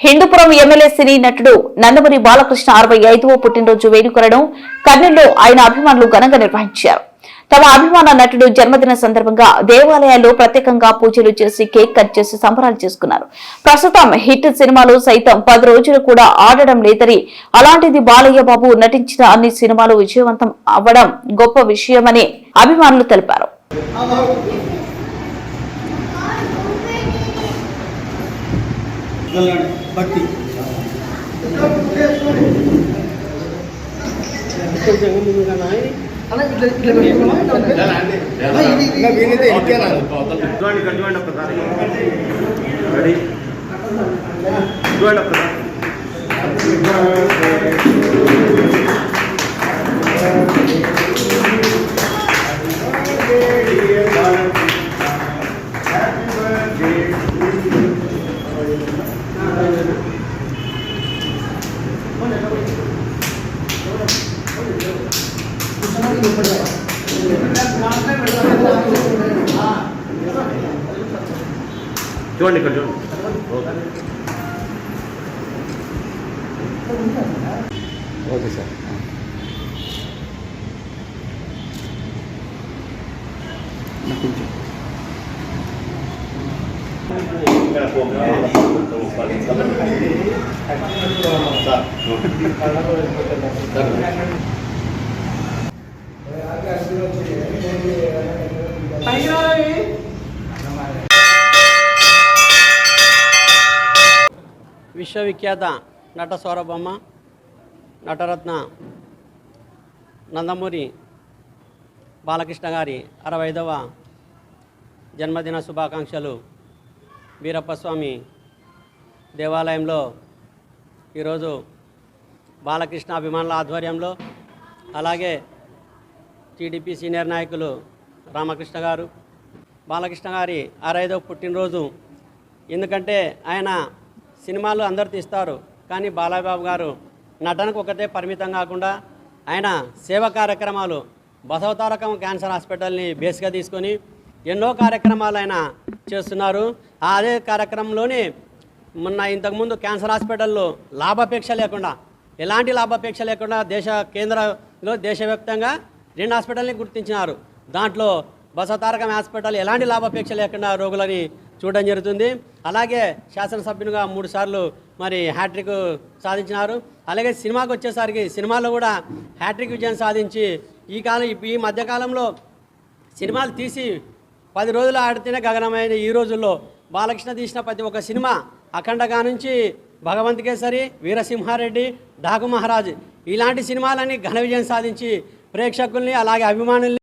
Hindupuram MLA సినీ నటుడు నందమూరి బాలకృష్ణ అరవై ఐదవ పుట్టినరోజు వేడుకలను కర్నూలులో ఆయన అభిమానులు ఘనంగా నిర్వహించారు. తమ అభిమాన నటుడు జన్మదిన సందర్భంగా దేవాలయాల్లో ప్రత్యేకంగా పూజలు చేసి కేక్ కట్ చేసి సంబరాలు చేసుకున్నారు. ప్రస్తుతం హిట్ సినిమాలు సైతం పది రోజులు కూడా ఆడడం లేదని అలాంటిది బాలయ్య బాబు నటించిన అన్ని సినిమాలు విజయవంతం అవ్వడం గొప్ప విషయమని అభిమానులు తెలిపారు. వెళ్ళండి భక్తి ఇంకా వీణైతే ఎక్కాను చూడండి చూడండి ఇక్కడ చూడండి. ఓకే ఓకే సార్ విశ్వవిఖ్యాత నట సౌరభమ్మ నటరత్న నందమూరి బాలకృష్ణ గారి అరవై జన్మదిన శుభాకాంక్షలు వీరప్పస్వామి దేవాలయంలో ఈరోజు బాలకృష్ణ అభిమానుల ఆధ్వర్యంలో అలాగే టీడీపీ సీనియర్ నాయకులు రామకృష్ణ గారు. బాలకృష్ణ గారి అరవైదవ పుట్టినరోజు. ఎందుకంటే ఆయన సినిమాలు అందరు తీస్తారు. కానీ బాలాబాబు గారు నటనకు ఒకటే పరిమితం కాకుండా ఆయన సేవా కార్యక్రమాలు బసవతారకం క్యాన్సర్ హాస్పిటల్ని బేస్గా తీసుకొని ఎన్నో కార్యక్రమాలు ఆయన చేస్తున్నారు. ఆ అదే కార్యక్రమంలోనే మొన్న ఇంతకుముందు క్యాన్సర్ హాస్పిటల్లో లాభాపేక్ష లేకుండా ఎలాంటి లాభాపేక్ష లేకుండా దేశ కేంద్రంలో దేశవ్యాప్తంగా రెండు హాస్పిటల్ని గుర్తించినారు. దాంట్లో బసవతారకం హాస్పిటల్ ఎలాంటి లాభాపేక్ష లేకుండా రోగులని చూడడం జరుగుతుంది. అలాగే శాసనసభ్యునిగా మూడు సార్లు మరి హ్యాట్రిక్ సాధించినారు. అలాగే సినిమాకి వచ్చేసరికి సినిమాలో కూడా హ్యాట్రిక్ విజయం సాధించి ఈ కాలం ఈ మధ్యకాలంలో సినిమాలు తీసి పది రోజులు ఆడితేనే గగనమైన ఈ రోజుల్లో బాలకృష్ణ తీసిన ప్రతి ఒక్క సినిమా అఖండగా నుంచి భగవంత్ కేసరి వీరసింహారెడ్డి డాకు మహారాజ్ ఇలాంటి సినిమాలని ఘన విజయం సాధించి ప్రేక్షకుల్ని అలాగే అభిమానుల్ని